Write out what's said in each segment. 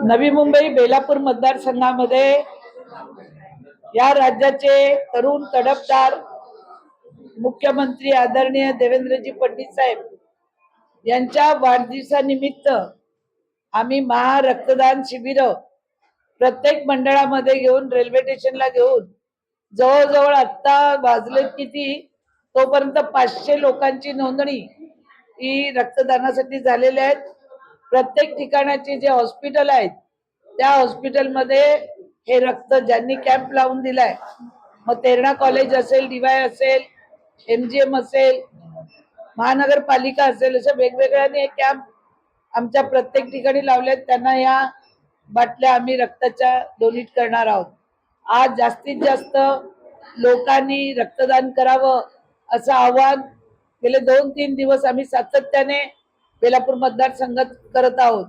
नवी मुंबई बेलापूर मतदारसंघामध्ये या राज्याचे तरुण तडफदार मुख्यमंत्री आदरणीय देवेंद्रजी फडणवीस साहेब यांच्या वाढदिवसानिमित्त आम्ही महा रक्तदान शिबिर प्रत्येक मंडळामध्ये घेऊन रेल्वे स्टेशनला घेऊन जवळजवळ आत्ता वाजले किती तोपर्यंत पाचशे लोकांची नोंदणी ही रक्तदानासाठी झालेली आहेत प्रत्येक ठिकाणाचे जे हॉस्पिटल आहेत त्या हॉस्पिटलमध्ये हे रक्त ज्यांनी कॅम्प लावून दिलाय मग तेरणा कॉलेज असेल डीवाय असेल एमजीएम असेल महानगरपालिका असेल अशा वेगवेगळ्याने हे कॅम्प आमच्या प्रत्येक ठिकाणी लावले आहेत त्यांना या बाटल्या आम्ही रक्ताच्या डोनेट करणार आहोत. आज जास्तीत जास्त लोकांनी रक्तदान करावं असं आव्हान गेले दोन तीन दिवस आम्ही सातत्याने बेलापूर मतदारसंघात करत आहोत.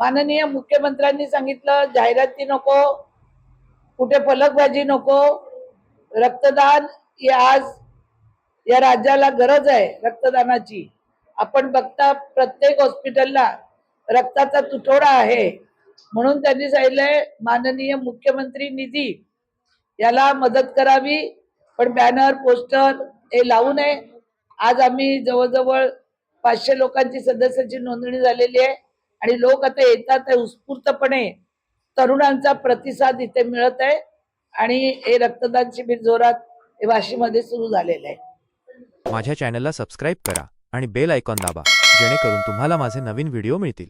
माननीय मुख्यमंत्र्यांनी सांगितलं जाहिराती नको कुठे फलकबाजी नको रक्तदान ही आज या राज्याला गरज आहे रक्तदानाची. आपण बघता प्रत्येक हॉस्पिटलला रक्ताचा तुटवडा आहे. म्हणून त्यांनी सांगितलंय माननीय मुख्यमंत्री निधी याला मदत करावी पण बॅनर पोस्टर हे लावू नये. आज आम्ही जवळजवळ पाचशे लोकांची सदस्याची नोंदणी झालेली आहे. आणि लोक आता येतात उत्स्फूर्तपणे. तरुणांचा प्रतिसाद इथे मिळत आहे. आणि हे रक्तदान शिबिर जोरात हे वाशीमध्ये सुरू झालेलं आहे. माझ्या चॅनलला सबस्क्राईब करा आणि बेल आयकॉन दाबा जेणेकरून तुम्हाला माझे नवीन व्हिडिओ मिळतील.